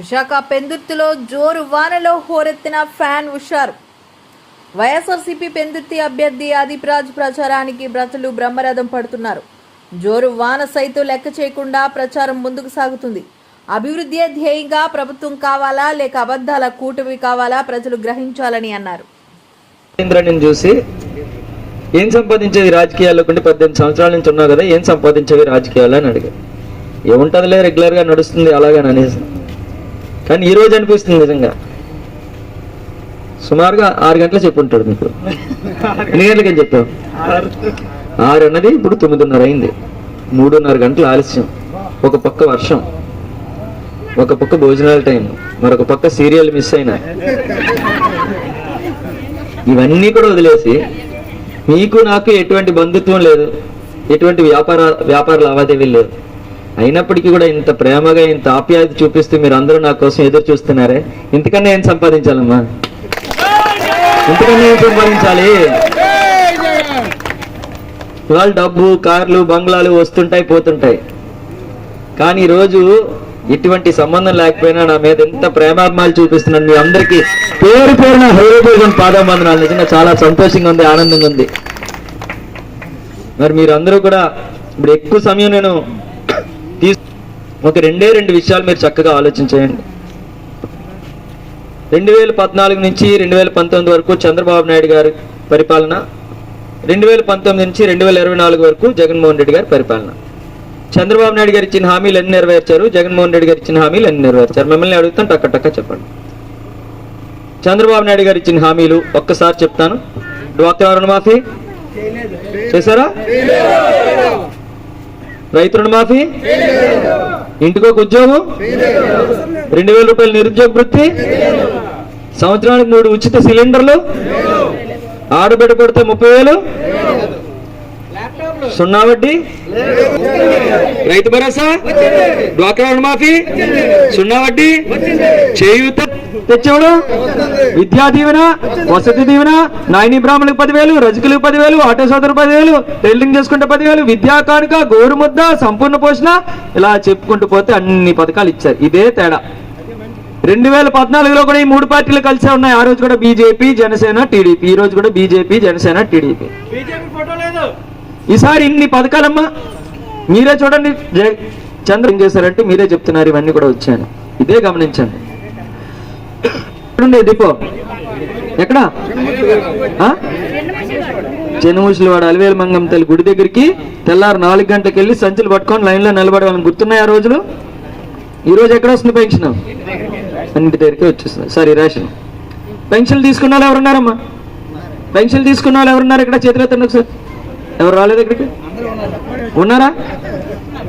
విశాఖ పెందుర్తిలో జోరు వానలో హోరెత్తిన ఫ్యాన్ హుషారు. వైఎస్ఆర్సీపీ పెందుర్తి అభ్యర్థి ఆదిప్రాజ్ ప్రచారానికి ప్రజలు బ్రహ్మరథం పడుతున్నారు. జోరు వాన సైతం లెక్క చేయకుండా ప్రచారం ముందుకు సాగుతుంది. అభివృద్ధియే ధ్యేయంగా ప్రభుత్వం కావాలా లేక అబద్ధాల కూటమి కావాలా ప్రజలు గ్రహించాలని అన్నారు. ఇంద్రని చూసి ఏం సంపాదించేది రాజకీయాల్లో కొన్ని పద్దెనిమిది సంవత్సరాల నుంచి ఉన్నావు కదా ఏం సంపాదించేవి రాజకీయాలు అని అడిగారు ఏముంటుందిలే రెగ్యులర్గా నడుస్తుంది అలాగని అనేసి కానీ ఈ రోజు అనిపిస్తుంది నిజంగా. సుమారుగా ఆరు గంటలు చెప్పుంటాడు మీకు. ఎన్ని గంటలకి చెప్పావు? ఆరు అన్నది ఇప్పుడు తొమ్మిదిన్నర అయింది. మూడున్నర గంటలు ఆలస్యం. ఒక పక్క వర్షం. ఒక పక్క భోజనాల టైం. మరొక పక్క సీరియల్ మిస్ అయినా. ఇవన్నీ కూడా వదిలేసి మీకు నాకు ఎటువంటి బంధుత్వం లేదు. ఎటువంటి వ్యాపార వ్యాపార లావాదేవీలు లేదు. అయినప్పటికీ కూడా ఇంత ప్రేమగా ఇంత ఆప్యాయత చూపిస్తూ మీరు అందరూ నా కోసం ఎదురు చూస్తున్నారే? ఇంతకన్నా ఏం సంపాదించాలమ్మా? ఇంతకన్నా ఏం సంపాదించాలి? ఇవాళ డబ్బు కార్లు బంగ్లాలు వస్తుంటాయి పోతుంటాయి. కానీ ఈరోజు ఎటువంటి సంబంధం లేకపోయినా నా మీద ఎంత ప్రేమాభిమాలు చూపిస్తున్నాను మీ అందరికీ. పేరు పేరున హృదయపూర్వకం పాదాబంధనాలు నిజంగా చాలా సంతోషంగా ఉంది ఆనందంగా ఉంది. మరి మీరందరూ కూడా ఇప్పుడు ఎక్కువ సమయం నేను తీ ఒక రెండే రెండు విషయాలు మీరు చక్కగా ఆలోచించేయండి. రెండు వేల పద్నాలుగు నుంచి రెండు వేల పంతొమ్మిది వరకు చంద్రబాబు నాయుడు గారి పరిపాలన రెండు వేల పంతొమ్మిది నుంచి రెండు వేల ఇరవై నాలుగు వరకు జగన్మోహన్ రెడ్డి గారి పరిపాలన. చంద్రబాబు నాయుడు గారు ఇచ్చిన హామీలు ఎన్ని నెరవేర్చారు? జగన్మోహన్ రెడ్డి గారు ఇచ్చిన హామీలు ఎన్ని నెరవేర్చారు? మిమ్మల్ని అడుగుతాను టక్క టక్క చెప్పండి. చంద్రబాబు నాయుడు గారు ఇచ్చిన హామీలు ఒక్కసారి చెప్తాను. డ్వాక్రా రుణమాఫీ చేశారా? రైతు రుణమాఫీ ఇంటికి ఒక ఉద్యోగం? రెండు వేల రూపాయల నిరుద్యోగ వృత్తి? సంవత్సరానికి మూడు ఉచిత సిలిండర్లు? ఆడబిడ్డ కొడితే ముప్పై వేలు? సున్నా వడ్డీ? రైతు భరోసా? డ్వాక్రా రుణమాఫీ సున్నా వడ్డీ? చేయూత తెచ్చేవాడు? విద్యా దీవెన వసతి దీవెన నాయని బ్రాహ్మణులకు పదివేలు రజకులకు పదివేలు ఆటో సోదరు పదివేలు టైలరింగ్ చేసుకుంటే పదివేలు విద్యా కానుక గోరుముద్ద సంపూర్ణ పోషణ ఇలా చెప్పుకుంటూ పోతే అన్ని పథకాలు ఇచ్చారు. ఇదే తేడా. రెండు వేల పద్నాలుగులో కూడా ఈ మూడు పార్టీలు కలిసే ఉన్నాయి. ఆ రోజు కూడా బీజేపీ జనసేన టీడీపీ. ఈ రోజు కూడా బీజేపీ జనసేన టీడీపీ. ఈసారి ఇన్ని పథకాలమ్మా మీరే చూడండి చంద్ర ఏం చేశారంటే మీరే చెప్తున్నారు ఇవన్నీ కూడా వచ్చాను ఇదే గమనించండి. ఎక్కడుండే డిపో ఎక్కడ? చెనుమూసిలవాడ అలివేలు మంగం తల్లి గుడి దగ్గరికి తెల్లారు నాలుగు గంటలకు వెళ్ళి సంచులు పట్టుకొని లైన్లో నిలబడే గుర్తున్నాయి ఆ రోజులు? ఈ రోజు ఎక్కడ వస్తుంది పెన్షన్? అన్నింటి దగ్గరికి వచ్చేస్తుంది. Sorry ration. పెన్షన్ తీసుకున్న వాళ్ళు ఎవరున్నారమ్మా? పెన్షన్ తీసుకున్న వాళ్ళు ఎవరున్నారు ఇక్కడ చేతులు ఎత్తండి ఒకసారి? ఎవరు రాలేదు ఇక్కడికి? ఉన్నారా?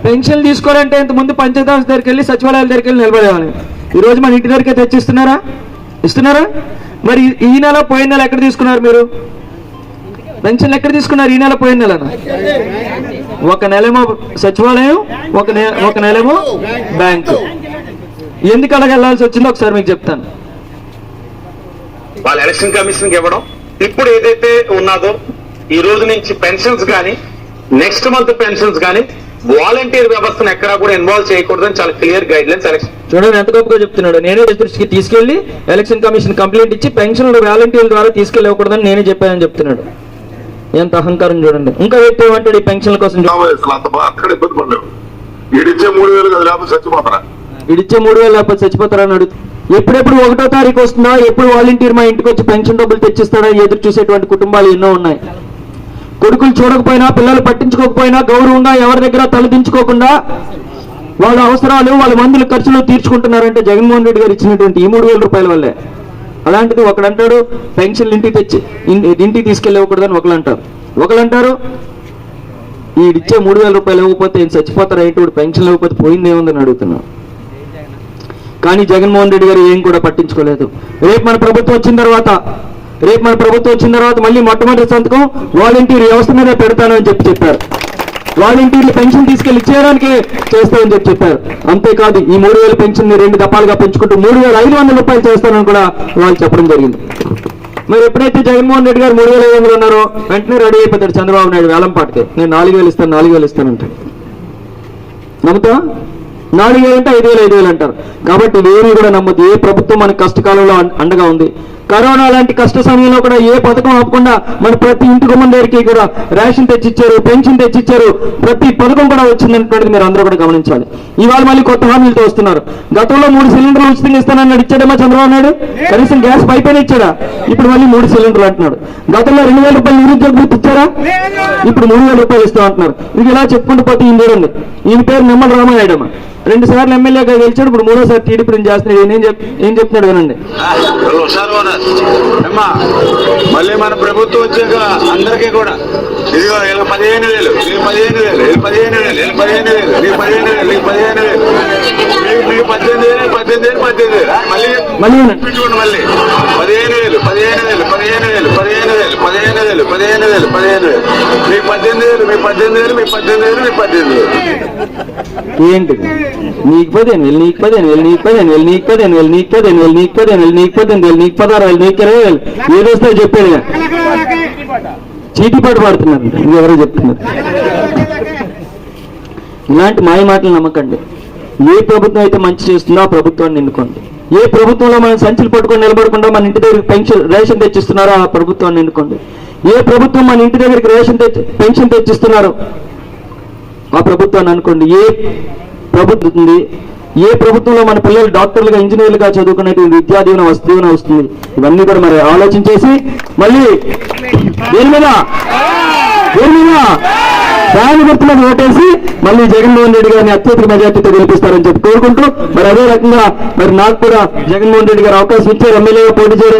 పెన్షన్ తీసుకోవాలంటే ఇంత ముందు పంచాయతీ దగ్గరికి వెళ్ళి సచివాలయాల దగ్గరికి వెళ్ళి నిలబడేవాళ్ళు. ఈ రోజు మన ఇంటి దగ్గరికి తెచ్చిస్తున్నారా? ఇస్తున్నారా? మరి ఈ- నెల పోయిన నెల ఎక్కడ తీసుకున్నారు మీరు? పెన్షన్ ఎక్కడ తీసుకున్నారు ఈ నెల పోయిన నెలన? ఒక నెలేమో సచివాలయం ఒక ఒక నెలేమో బ్యాంకు. ఎందుకు అలాగ వెళ్ళాల్సి వచ్చిందో ఒకసారి మీకు చెప్తాను. వాళ్ళ ఎలక్షన్ కమిషన్ ఇవ్వడం. ఇప్పుడు ఏదైతే ఉన్నదో ఈ రోజు నుంచి పెన్షన్స్ కానీ నెక్స్ట్ మంత్ పెన్షన్స్ కానీ వాలంటీర్ వ్యవస్థను ఎక్కడా కూడా ఇన్వాల్వ్ చేయకూడదని చాలా క్లియర్ గైడ్ లైన్స్ ఎలక్షన్ చూడండి ఎంత గొప్పగా చెప్తున్నాడు. నేనే దృష్టికి తీసుకెళ్ళి ఎలక్షన్ కమిషన్ కంప్లైంట్ ఇచ్చి పెన్షన్లు వాలంటీర్ల ద్వారా తీసుకెళ్ళకూడదని నేనే చెప్పానని చెప్తున్నాడు. ఎంత అహంకారం చూడండి. ఇంకా వ్యక్తి ఏమంటాడు ఈ పెన్షన్ల కోసం మూడు వేలు లేకపోతే చచ్చిపోతారా ఇడిచ్చే మూడు వేలు లేకపోతే చచ్చిపోతారని అడుగు ఎప్పుడెప్పుడు ఒకటో తారీఖు వస్తుందా? ఎప్పుడు వాలంటీర్ మా ఇంటికి వచ్చి పెన్షన్ డబ్బులు తెచ్చిస్తాడా? ఎదురు చూసేటువంటి కుటుంబాలు ఎన్నో ఉన్నాయి. కొడుకులు చూడకపోయినా పిల్లలు పట్టించుకోకపోయినా గౌరవంగా ఎవరి దగ్గర తలదించుకోకుండా వాళ్ళ అవసరాలు వాళ్ళ మందుల ఖర్చులు తీర్చుకుంటున్నారంటే జగన్మోహన్ రెడ్డి గారు ఇచ్చినటువంటి ఈ మూడు వేల రూపాయల వల్లే. అలాంటిది ఒకడంటాడు పెన్షన్లు ఇంటికి తెచ్చి ఇంటికి తీసుకెళ్ళకూడదని ఒకళ్ళు అంటారు. ఒకళ్ళు అంటారు ఈడిచ్చే మూడు వేల రూపాయలు ఇవ్వకపోతే ఏం చచ్చిపోతారా? ఏంటి పెన్షన్ ఇవ్వకపోతే పోయిందేముందని అడుగుతున్నాను కానీ జగన్మోహన్ రెడ్డి గారు ఏం కూడా పట్టించుకోలేదు. రేపు మన ప్రభుత్వం వచ్చిన తర్వాత రేపు మన ప్రభుత్వం వచ్చిన తర్వాత మళ్ళీ మొట్టమొదటి సంతకం వాలంటీర్ వ్యవస్థ మీద పెడతానని చెప్పి చెప్పారు. వాలంటీర్లు పెన్షన్ తీసుకెళ్ళి చేయడానికి చేస్తామని చెప్పి చెప్పారు. అంతేకాదు ఈ మూడు వేల పెన్షన్ రెండు దఫాలుగా పెంచుకుంటూ మూడు వేల ఐదు వందల రూపాయలు చేస్తానని కూడా వాళ్ళు చెప్పడం జరిగింది. మరి ఎప్పుడైతే జగన్మోహన్ రెడ్డి గారు మూడు వేల ఐదు వందలు ఉన్నారో వెంటనే రెడీ అయిపోతాడు చంద్రబాబు నాయుడు వేలం పాటికి. నేను నాలుగు వేలు ఇస్తాను నాలుగు వేలు ఇస్తానంటే నమ్ముతా నాలుగు వేలు అంటే ఐదు వేలు ఐదు వేలు అంటారు. కాబట్టి వేరు కూడా నమ్మద్దు. ఏ ప్రభుత్వం మన కష్టకాలంలో అండగా ఉంది. కరోనా లాంటి కష్ట సమయంలో కూడా ఏ పథకం ఆపకుండా మన ప్రతి ఇంటి గుమ్మం దగ్గరికి కూడా రేషన్ తెచ్చిచ్చారు పెన్షన్ తెచ్చిచ్చారు ప్రతి పథకం కూడా వచ్చిందనేటువంటిది మీరు అందరూ కూడా గమనించాలి. ఇవాళ మళ్ళీ కొత్త హామీలతో వస్తున్నారు. గతంలో మూడు సిలిండర్లు ఉచితంగా ఇస్తానన్నాడు ఇచ్చాడమ్మా చంద్రబాబు నాయుడు? కనీసం గ్యాస్ పైపైన ఇచ్చాడా? ఇప్పుడు మళ్ళీ మూడు సిలిండర్లు అంటున్నాడు. గతంలో రెండు వేల రూపాయలు నిరుద్యోగ వృత్తి ఇచ్చారా? ఇప్పుడు మూడు వేల రూపాయలు ఇస్తాం అంటున్నారు. ఇది ఇలా చెప్పుకుంటూ పోతే ఈయన చూడండి ఈయన పేరు నిమ్మల రామానాయుడు రెండు సార్లు ఎమ్మెల్యేగా గెలిచాడు ఇప్పుడు మూడోసారి టీడీపీ చేస్తున్నాడు. ఏం చెప్ ఏం చెప్తున్నాడు వినండి. అమ్మా మళ్ళీ మన ప్రభుత్వం వచ్చాక అందరికీ కూడా ఇదిగో వీళ్ళకి పదిహేను వేలు వీళ్ళకి పదిహేను వేలు వీళ్ళకి పదిహేను వేలు వీళ్ళకి పదిహేను వేలు నీకు పదిహేను వేలు నీకు పదిహేను వేలు మీకు మీకు పద్దెనిమిది వేలు పద్దెనిమిది వేలు పద్దెనిమిది వేలు మళ్ళీ చూడండి మళ్ళీ పదిహేను వేలు పదిహేను వేలు పదిహేను వేలు పదిహేను వేలు పదిహేను వేలు పదిహేను వేలు పదిహేను వేలు మీకు పద్దెనిమిది వేలు మీకు పద్దెనిమిది వేలు మీకు పద్దెనిమిది వేలు మీకు పద్దెనిమిది వేలు ఏంటిది? నీకు పదిహేను వేలు నీకు పదిహేను వేలు నీకు పదిహేను వేలు నీకు పదిహేను వేలు నీకు పదిహేను వేలు నీకు పదిహేను వేలు నీకు పద్దెనిమిది వేలు నీకు పదహారు వేలు నీకు ఇరవై వేలు. ఏదొస్తే చెప్పాడు చీటిపాటు పాడుతున్నారు. ఎవరో చెప్తున్నారు. ఇలాంటి మాయ మాటలు నమ్మకండి. ఏ ప్రభుత్వం అయితే మంచి చేస్తుందో ఆ ప్రభుత్వాన్ని ఎన్నుకోండి ఏ ప్రభుత్వంలో మనం సంచులు పట్టుకొని నిలబడకుండా మన ఇంటి దగ్గరికి పెన్షన్ రేషన్ తెచ్చిస్తున్నారో ఆ ప్రభుత్వాన్ని ఎన్నుకోండి ఏ ప్రభుత్వం మన ఇంటి దగ్గరికి రేషన్ తెచ్చి పెన్షన్ తెచ్చిస్తున్నారో ఆ ప్రభుత్వాన్ని అనుకోండి ఏ ప్రభుత్వం ఏ ప్రభుత్వంలో మన పిల్లలు డాక్టర్లుగా ఇంజనీర్లుగా చదువుకునేటువంటి విద్యా దీవెన వస్తువున వస్తుంది ఇవన్నీ కూడా మరి ఆలోచించేసి మళ్ళీ దేని మీద దేని మీద దాని గుర్తు ఓటేసి మళ్ళీ జగన్మోహన్ రెడ్డి గారిని అత్యధిక మెజార్టీతో గెలిపిస్తారని చెప్పి కోరుకుంటూ మరి అదే రకంగా మరి నాకు కూడా జగన్మోహన్ రెడ్డి గారు అవకాశం ఇచ్చారు ఎమ్మెల్యేగా పోటీ చేయడం